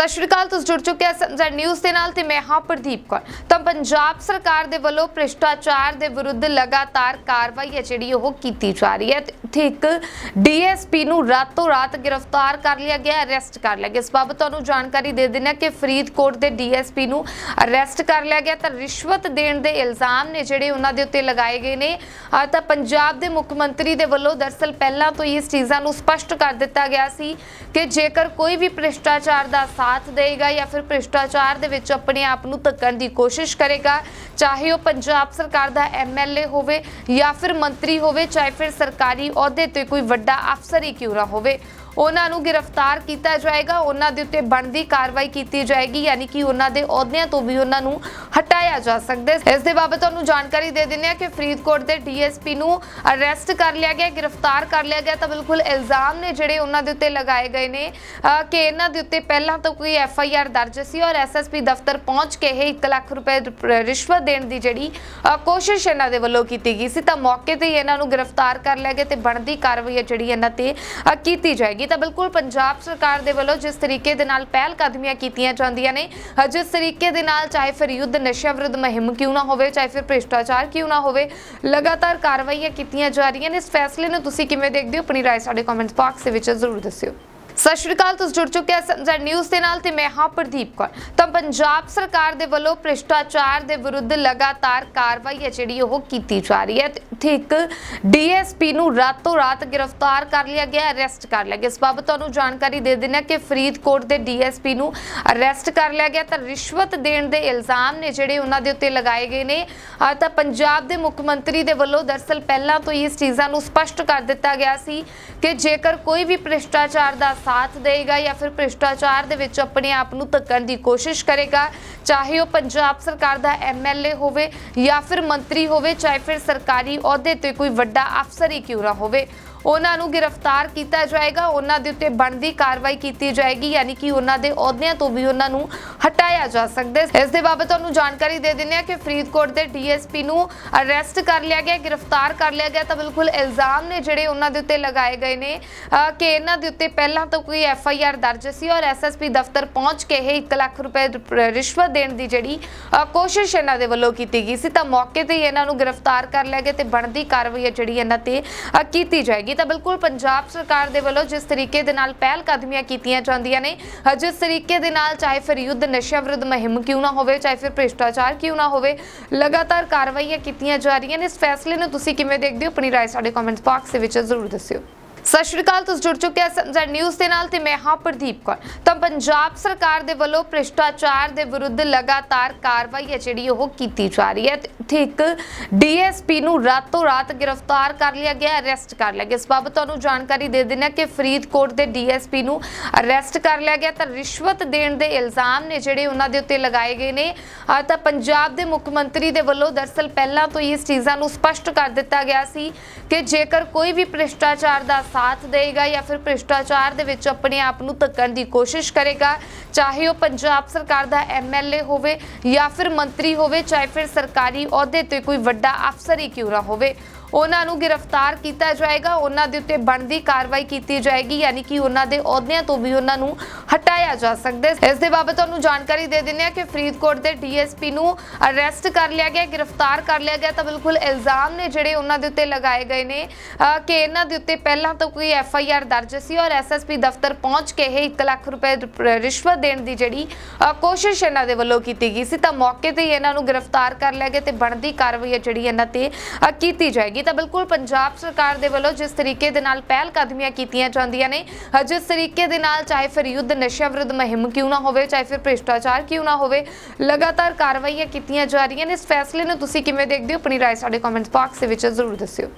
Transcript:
ਸਤਿ ਸ਼੍ਰੀ ਅਕਾਲ, ਤੁਸੀਂ ਜੁੜ ਚੁੱਕੇ ਹੋ ਸੰਜਰ ਨਿਊਜ਼ ਦੇ ਨਾਲ ਤੇ ਮੈਂ ਹਾਂ ਪ੍ਰਦੀਪ ਕੌਰ। ਤਾਂ ਪੰਜਾਬ ਸਰਕਾਰ ਦੇ ਵੱਲੋਂ ਭ੍ਰਿਸ਼ਟਾਚਾਰ ਦੇ ਵਿਰੁੱਧ ਲਗਾਤਾਰ ਕਾਰਵਾਈ ਹੈ ਜਿਹੜੀ ਉਹ ਕੀਤੀ ਜਾ ਰਹੀ ਹੈ ਤੇ ਇੱਥੇ ਇੱਕ ਡੀਐਸਪੀ ਨੂੰ ਰਾਤੋਂ ਰਾਤ ਗ੍ਰਿਫਤਾਰ ਕਰ ਲਿਆ ਗਿਆ, ਅਰੈਸਟ ਕਰ ਲਿਆ ਗਿਆ। ਇਸ ਬਾਬਤ ਤੁਹਾਨੂੰ ਜਾਣਕਾਰੀ ਦੇ ਦਿੰਦੇ ਹਾਂ ਕਿ ਫਰੀਦਕੋਟ ਦੇ ਡੀਐਸਪੀ ਨੂੰ ਅਰੈਸਟ ਕਰ ਲਿਆ ਗਿਆ। ਤਾਂ ਰਿਸ਼ਵਤ ਦੇਣ ਦੇ ਇਲਜ਼ਾਮ ਨੇ ਜਿਹੜੇ ਉਹਨਾਂ ਦੇ ਉੱਤੇ ਲਗਾਏ ਗਏ ਨੇ। ਤਾਂ ਪੰਜਾਬ ਦੇ ਮੁੱਖ ਮੰਤਰੀ ਦੇ ਵੱਲੋਂ ਦਰਸਲ ਪਹਿਲਾਂ ਤੋਂ ਹੀ ਇਸ ਚੀਜ਼ਾਂ ਨੂੰ ਸਪਸ਼ਟ ਕਰ ਦਿੱਤਾ ਗਿਆ ਸੀ ਕਿ ਜੇਕਰ ਕੋਈ ਵੀ ਭ੍ਰਿਸ਼ਟਾਚਾਰ ਦਾ ਸਾਥ ਸਾਥ ਦੇਗਾ ਜਾਂ ਫਿਰ ਭ੍ਰਿਸ਼ਟਾਚਾਰ ਦੇ ਵਿੱਚ ਆਪਣੇ ਆਪ ਨੂੰ ਧੱਕਣ ਦੀ ਕੋਸ਼ਿਸ਼ ਕਰੇਗਾ, ਚਾਹੇ ਉਹ ਪੰਜਾਬ ਸਰਕਾਰ ਦਾ ਐਮਐਲਏ ਹੋਵੇ ਜਾਂ ਫਿਰ ਮੰਤਰੀ ਹੋਵੇ, ਚਾਹੇ ਫਿਰ ਸਰਕਾਰੀ ਅਹੁਦੇ ਤੇ ਕੋਈ ਵੱਡਾ ਅਫਸਰ ਹੀ ਕਿਉਂ ਨਾ ਹੋਵੇ। ਉਹਨਾਂ ਨੂੰ ਗ੍ਰਿਫਤਾਰ ਕੀਤਾ ਜਾਏਗਾ। ਉਹਨਾਂ ਦੇ ਉੱਤੇ ਬਣਦੀ ਕਾਰਵਾਈ ਕੀਤੀ ਜਾਏਗੀ, ਯਾਨੀ ਕਿ ਉਹਨਾਂ ਦੇ ਅਹੁਦਿਆਂ ਤੋਂ ਵੀ ਉਹਨਾਂ ਨੂੰ ਹਟਾਇਆ ਜਾ ਸਕਦਾ ਹੈ। ਇਸ ਦੇ ਬਾਬਤ ਤੁਹਾਨੂੰ ਜਾਣਕਾਰੀ ਦੇ ਦਿੰਦੇ ਹਾਂ ਕਿ ਫਰੀਦਕੋਟ ਦੇ ਡੀਐਸਪੀ ਨੂੰ ਅਰੈਸਟ ਕਰ ਲਿਆ ਗਿਆ, ਗ੍ਰਿਫਤਾਰ ਕਰ ਲਿਆ ਗਿਆ। ਤਾਂ ਬਿਲਕੁਲ ਇਲਜ਼ਾਮ ਨੇ ਜਿਹੜੇ ਉਹਨਾਂ ਦੇ ਉੱਤੇ ਲਗਾਏ ਗਏ ਨੇ ਕਿ ਇਹਨਾਂ ਦੇ ਉੱਤੇ ਪਹਿਲਾਂ ਤਾਂ ਕੋਈ ਐਫ ਆਈ ਆਰ ਦਰਜ ਸੀ ਔਰ ਐਸਐਸਪੀ ਦਫ਼ਤਰ ਪਹੁੰਚ ਕੇ ਇਹ 1 ਲੱਖ ਰੁਪਏ ਰਿਸ਼ਵਤ ਦੇਣ ਦੀ ਜਿਹੜੀ ਕੋਸ਼ਿਸ਼ ਇਹਨਾਂ ਦੇ ਵੱਲੋਂ ਕੀਤੀ ਗਈ ਸੀ। ਤਾਂ ਮੌਕੇ ਤੇ ਹੀ ਇਹਨਾਂ ਨੂੰ ਗ੍ਰਿਫਤਾਰ ਕਰ ਲਿਆ ਗਿਆ ਤੇ ਬਣਦੀ ਕਾਰਵਾਈ ਹੈ ਜਿਹੜੀ ਇਹਨਾਂ ਤੇ ਕੀਤੀ ਜਾਏਗੀ। ਤਾਂ ਬਿਲਕੁਲ ਪੰਜਾਬ ਸਰਕਾਰ ਦੇ ਵੱਲੋਂ ਜਿਸ ਤਰੀਕੇ ਦੇ ਨਾਲ ਪਹਿਲ ਕਦਮੀਆਂ ਕੀਤੀਆਂ ਜਾਂਦੀਆਂ ਨੇ ਅਹ ਜਿਸ ਤਰੀਕੇ ਦੇ ਨਾਲ ਚਾਹੇ ਫਿਰ ਯੁੱਧ ਨਸ਼ਾ ਵਿਰੁੱਧ ਮੁਹਿੰਮ ਕਿਉਂ ਨਾ ਹੋਵੇ ਚਾਹੇ ਫਿਰ ਭ੍ਰਿਸ਼ਟਾਚਾਰ ਕਿਉਂ ਨਾ ਹੋਵੇ ਲਗਾਤਾਰ ਕਾਰਵਾਈਆਂ ਕੀਤੀਆਂ ਜਾ ਰਹੀਆਂ ਨੇ ਇਸ ਫੈਸਲੇ ਨੂੰ ਤੁਸੀਂ ਕਿਵੇਂ ਦੇਖਦੇ ਹੋ ਆਪਣੀ رائے ਸਾਡੇ ਕਮੈਂਟ ਬਾਕਸ ਦੇ ਵਿੱਚ ਜ਼ਰੂਰ ਦੱਸਿਓ ਸਤਿ ਸ਼੍ਰੀ ਅਕਾਲ, ਤੁਸੀਂ ਜੁੜ ਚੁੱਕੇ ਹੋ ਸੰਜਰ ਨਿਊਜ਼ ਦੇ ਨਾਲ ਤੇ ਮੈਂ ਹਾਂ ਪ੍ਰਦੀਪ ਕੌਰ। ਤਾਂ ਪੰਜਾਬ ਸਰਕਾਰ ਦੇ ਵੱਲੋਂ ਭ੍ਰਿਸ਼ਟਾਚਾਰ ਦੇ ਵਿਰੁੱਧ ਲਗਾਤਾਰ ਕਾਰਵਾਈ ਹੈ, ਜਿਹੜੀ ਉਹ ਕੀਤੀ ਜਾ ਰਹੀ ਹੈ। ਤੇ ਇੱਥੇ ਇੱਕ ਡੀਐਸਪੀ ਨੂੰ ਰਾਤੋਂ ਰਾਤ ਗ੍ਰਿਫਤਾਰ ਕਰ ਲਿਆ ਗਿਆ, ਅਰੈਸਟ ਕਰ ਲਿਆ ਗਿਆ। ਇਸ ਬਾਬਤ ਤੁਹਾਨੂੰ ਜਾਣਕਾਰੀ ਦੇ ਦਿੰਦੇ ਹਾਂ ਕਿ ਫਰੀਦਕੋਟ ਦੇ ਡੀਐਸਪੀ ਨੂੰ ਅਰੈਸਟ ਕਰ ਲਿਆ ਗਿਆ। ਤਾਂ ਰਿਸ਼ਵਤ ਦੇਣ ਦੇ ਇਲਜ਼ਾਮ ਨੇ ਜਿਹੜੇ ਉਹਨਾਂ ਦੇ ਉੱਤੇ ਲਗਾਏ ਗਏ ਨੇ। ਤਾਂ ਪੰਜਾਬ ਦੇ ਮੁੱਖ ਮੰਤਰੀ ਦੇ ਵੱਲੋਂ ਦਰਸਲ ਪਹਿਲਾਂ ਤੋਂ ਹੀ ਇਸ ਚੀਜ਼ਾਂ ਨੂੰ ਸਪਸ਼ਟ ਕਰ ਦਿੱਤਾ ਗਿਆ ਸੀ ਕਿ ਜੇਕਰ ਕੋਈ ਵੀ ਭ੍ਰਿਸ਼ਟਾਚਾਰ ਦਾ ਸਾਥ ਦੇਗਾ ਜਾਂ ਫਿਰ ਭ੍ਰਿਸ਼ਟਾਚਾਰ ਦੇ ਵਿੱਚ ਆਪਣੇ ਆਪ ਨੂੰ ਧੱਕਣ ਦੀ ਕੋਸ਼ਿਸ਼ ਕਰੇਗਾ, ਚਾਹੇ ਉਹ ਪੰਜਾਬ ਸਰਕਾਰ ਦਾ ਐਮਐਲਏ ਹੋਵੇ ਜਾਂ ਫਿਰ ਮੰਤਰੀ ਹੋਵੇ, ਚਾਹੇ ਫਿਰ ਸਰਕਾਰੀ ਅਹੁਦੇ ਤੇ ਕੋਈ ਵੱਡਾ ਅਫਸਰ ਹੀ ਕਿਉਂ ਨਾ ਹੋਵੇ। ਉਹਨਾਂ ਨੂੰ ਗ੍ਰਿਫਤਾਰ ਕੀਤਾ ਜਾਏਗਾ, ਉਹਨਾਂ ਦੇ ਉੱਤੇ ਬਣਦੀ ਕਾਰਵਾਈ ਕੀਤੀ ਜਾਏਗੀ, ਯਾਨੀ ਕਿ ਉਹਨਾਂ ਦੇ ਅਹੁਦਿਆਂ ਤੋਂ ਵੀ ਉਹਨਾਂ ਨੂੰ ਹਟਾਇਆ ਜਾ ਸਕਦਾ ਹੈ। ਇਸ ਦੇ ਬਾਬਤ ਤੁਹਾਨੂੰ ਜਾਣਕਾਰੀ ਦੇ ਦਿੰਦੇ ਹਾਂ ਕਿ ਫਰੀਦਕੋਟ ਦੇ ਡੀਐਸਪੀ ਨੂੰ ਅਰੈਸਟ ਕਰ ਲਿਆ ਗਿਆ, ਗ੍ਰਿਫਤਾਰ ਕਰ ਲਿਆ ਗਿਆ। ਤਾਂ ਬਿਲਕੁਲ ਇਲਜ਼ਾਮ ਨੇ ਜਿਹੜੇ ਉਹਨਾਂ ਦੇ ਉੱਤੇ ਲਗਾਏ ਗਏ ਨੇ ਕਿ ਇਹਨਾਂ ਦੇ ਉੱਤੇ ਪਹਿਲਾਂ ਤਾਂ ਕੋਈ ਐਫ ਆਈ ਆਰ ਦਰਜ ਸੀ ਔਰ ਐਸਐਸਪੀ ਦਫ਼ਤਰ ਪਹੁੰਚ ਕੇ ਇਹ 1 ਲੱਖ ਰੁਪਏ ਰਿਸ਼ਵਤ ਦੇਣ ਦੀ ਜਿਹੜੀ ਕੋਸ਼ਿਸ਼ ਇਹਨਾਂ ਦੇ ਵੱਲੋਂ ਕੀਤੀ ਗਈ ਸੀ। ਤਾਂ ਮੌਕੇ ਤੇ ਹੀ ਇਹਨਾਂ ਨੂੰ ਗ੍ਰਿਫਤਾਰ ਕਰ ਲਿਆ ਗਿਆ ਤੇ ਬਣਦੀ ਕਾਰਵਾਈ ਹੈ ਜਿਹੜੀ ਇਹਨਾਂ ਤੇ ਕੀਤੀ ਜਾਏਗੀ। ਤਾਂ ਬਿਲਕੁਲ ਪੰਜਾਬ ਸਰਕਾਰ ਦੇ ਵੱਲੋਂ ਜਿਸ ਤਰੀਕੇ ਦੇ ਨਾਲ ਪਹਿਲ ਕਦਮੀਆਂ ਕੀਤੀਆਂ ਜਾਂਦੀਆਂ ਨੇ ਅਹ ਜਿਸ ਤਰੀਕੇ ਦੇ ਨਾਲ ਚਾਹੇ ਫਿਰ ਯੁੱਧ ਨਸ਼ਾ ਵਿਰੁੱਧ ਮੁਹਿੰਮ ਕਿਉਂ ਨਾ ਹੋਵੇ ਚਾਹੇ ਫਿਰ ਭ੍ਰਿਸ਼ਟਾਚਾਰ ਕਿਉਂ ਨਾ ਹੋਵੇ ਲਗਾਤਾਰ ਕਾਰਵਾਈਆਂ ਕੀਤੀਆਂ ਜਾ ਰਹੀਆਂ ਨੇ ਇਸ ਫੈਸਲੇ ਨੂੰ ਤੁਸੀਂ ਕਿਵੇਂ ਦੇਖਦੇ ਹੋ ਆਪਣੀ رائے ਸਾਡੇ ਕਮੈਂਟ ਬਾਕਸ ਦੇ ਵਿੱਚ ਜ਼ਰੂਰ ਦੱਸਿਓ ਸਤਿ ਸ਼੍ਰੀ ਅਕਾਲ, ਤੁਸੀਂ ਜੁੜ ਚੁੱਕੇ ਹੋ ਸੰਜਰ ਨਿਊਜ਼ ਦੇ ਨਾਲ ਤੇ ਮੈਂ ਹਾਂ ਪ੍ਰਦੀਪ ਕੌਰ। ਤਾਂ ਪੰਜਾਬ ਸਰਕਾਰ ਦੇ ਵੱਲੋਂ ਭ੍ਰਿਸ਼ਟਾਚਾਰ ਦੇ ਵਿਰੁੱਧ ਲਗਾਤਾਰ ਕਾਰਵਾਈ ਹੈ ਜਿਹੜੀ ਉਹ ਕੀਤੀ ਜਾ ਰਹੀ ਹੈ ਤੇ ਇੱਥੇ ਇੱਕ ਡੀਐਸਪੀ ਨੂੰ ਰਾਤੋਂ ਰਾਤ ਗ੍ਰਿਫਤਾਰ ਕਰ ਲਿਆ ਗਿਆ, ਅਰੈਸਟ ਕਰ ਲਿਆ ਗਿਆ। ਇਸ ਬਾਬਤ ਤੁਹਾਨੂੰ ਜਾਣਕਾਰੀ ਦੇ ਦਿੰਦੇ ਹਾਂ ਕਿ ਫਰੀਦਕੋਟ ਦੇ ਡੀਐਸਪੀ ਨੂੰ ਅਰੈਸਟ ਕਰ ਲਿਆ ਗਿਆ। ਤਾਂ ਰਿਸ਼ਵਤ ਦੇਣ ਦੇ ਇਲਜ਼ਾਮ ਨੇ ਜਿਹੜੇ ਉਹਨਾਂ ਦੇ ਉੱਤੇ ਲਗਾਏ ਗਏ ਨੇ। ਤਾਂ ਪੰਜਾਬ ਦੇ ਮੁੱਖ ਮੰਤਰੀ ਦੇ ਵੱਲੋਂ ਦਰਸਲ ਪਹਿਲਾਂ ਤੋਂ ਹੀ ਇਸ ਚੀਜ਼ਾਂ ਨੂੰ ਸਪਸ਼ਟ ਕਰ ਦਿੱਤਾ ਗਿਆ ਸੀ ਕਿ ਜੇਕਰ ਕੋਈ ਵੀ ਭ੍ਰਿਸ਼ਟਾਚਾਰ ਦਾ ਸਾਥ ਦੇਗਾ ਜਾਂ ਫਿਰ ਭ੍ਰਿਸ਼ਟਾਚਾਰ ਦੇ ਵਿੱਚ ਆਪਣੇ ਆਪ ਨੂੰ ਧੱਕਣ ਦੀ ਕੋਸ਼ਿਸ਼ ਕਰੇਗਾ, ਚਾਹੇ ਉਹ ਪੰਜਾਬ ਸਰਕਾਰ ਦਾ ਐਮਐਲਏ ਹੋਵੇ ਜਾਂ ਫਿਰ ਮੰਤਰੀ ਹੋਵੇ, ਚਾਹੇ ਫਿਰ ਸਰਕਾਰੀ ਅਹੁਦੇ ਤੇ ਕੋਈ ਵੱਡਾ ਅਫਸਰ ਹੀ ਕਿਉਂ ਨਾ ਹੋਵੇ। ਉਹਨਾਂ ਨੂੰ ਗ੍ਰਿਫਤਾਰ ਕੀਤਾ ਜਾਏਗਾ, ਉਹਨਾਂ ਦੇ ਉੱਤੇ ਬਣਦੀ ਕਾਰਵਾਈ ਕੀਤੀ ਜਾਏਗੀ, ਯਾਨੀ ਕਿ ਉਹਨਾਂ ਦੇ ਅਹੁਦਿਆਂ ਤੋਂ ਵੀ ਉਹਨਾਂ ਨੂੰ ਹਟਾਇਆ ਜਾ ਸਕਦਾ ਹੈ। ਇਸ ਦੇ ਬਾਬਤ ਤੁਹਾਨੂੰ ਜਾਣਕਾਰੀ ਦੇ ਦਿੰਦੇ ਹਾਂ ਕਿ ਫਰੀਦਕੋਟ ਦੇ ਡੀਐਸਪੀ ਨੂੰ ਅਰੈਸਟ ਕਰ ਲਿਆ ਗਿਆ, ਗ੍ਰਿਫਤਾਰ ਕਰ ਲਿਆ ਗਿਆ। ਤਾਂ ਬਿਲਕੁਲ ਇਲਜ਼ਾਮ ਨੇ ਜਿਹੜੇ ਉਹਨਾਂ ਦੇ ਉੱਤੇ ਲਗਾਏ ਗਏ ਨੇ ਕਿ ਇਹਨਾਂ ਦੇ ਉੱਤੇ ਪਹਿਲਾਂ ਤਾਂ ਕੋਈ ਐਫ ਆਈ ਆਰ ਦਰਜ ਸੀ ਔਰ ਐਸਐਸਪੀ ਦਫ਼ਤਰ ਪਹੁੰਚ ਕੇ ਇਹ 1 ਲੱਖ ਰੁਪਏ ਰਿਸ਼ਵਤ ਦੇਣ ਦੀ ਜਿਹੜੀ ਕੋਸ਼ਿਸ਼ ਇਹਨਾਂ ਦੇ ਵੱਲੋਂ ਕੀਤੀ ਗਈ ਸੀ। ਤਾਂ ਮੌਕੇ ਤੇ ਹੀ ਇਹਨਾਂ ਨੂੰ ਗ੍ਰਿਫਤਾਰ ਕਰ ਲਿਆ ਗਿਆ ਤੇ ਬਣਦੀ ਕਾਰਵਾਈ ਜਿਹੜੀ ਇਹਨਾਂ ਤੇ ਕੀਤੀ ਜਾਏਗੀ। ਤਾਂ ਬਿਲਕੁਲ ਪੰਜਾਬ ਸਰਕਾਰ ਦੇ ਵੱਲੋਂ ਜਿਸ ਤਰੀਕੇ ਦੇ ਨਾਲ ਪਹਿਲ ਕਦਮੀਆਂ ਕੀਤੀਆਂ ਜਾਂਦੀਆਂ ਨੇ ਅਹ ਜਿਸ ਤਰੀਕੇ ਦੇ ਨਾਲ ਚਾਹੇ ਫਿਰ ਯੁੱਧ ਨਸ਼ਾ ਵਿਰੁੱਧ ਮੁਹਿੰਮ ਕਿਉਂ ਨਾ ਹੋਵੇ ਚਾਹੇ ਫਿਰ ਭ੍ਰਿਸ਼ਟਾਚਾਰ ਕਿਉਂ ਨਾ ਹੋਵੇ ਲਗਾਤਾਰ ਕਾਰਵਾਈਆਂ ਕੀਤੀਆਂ ਜਾ ਰਹੀਆਂ ਨੇ ਇਸ ਫੈਸਲੇ ਨੂੰ ਤੁਸੀਂ ਕਿਵੇਂ ਦੇਖਦੇ ਹੋ ਆਪਣੀ رائے ਸਾਡੇ ਕਮੈਂਟ ਬਾਕਸ ਦੇ ਵਿੱਚ ਜ਼ਰੂਰ ਦੱਸਿਓ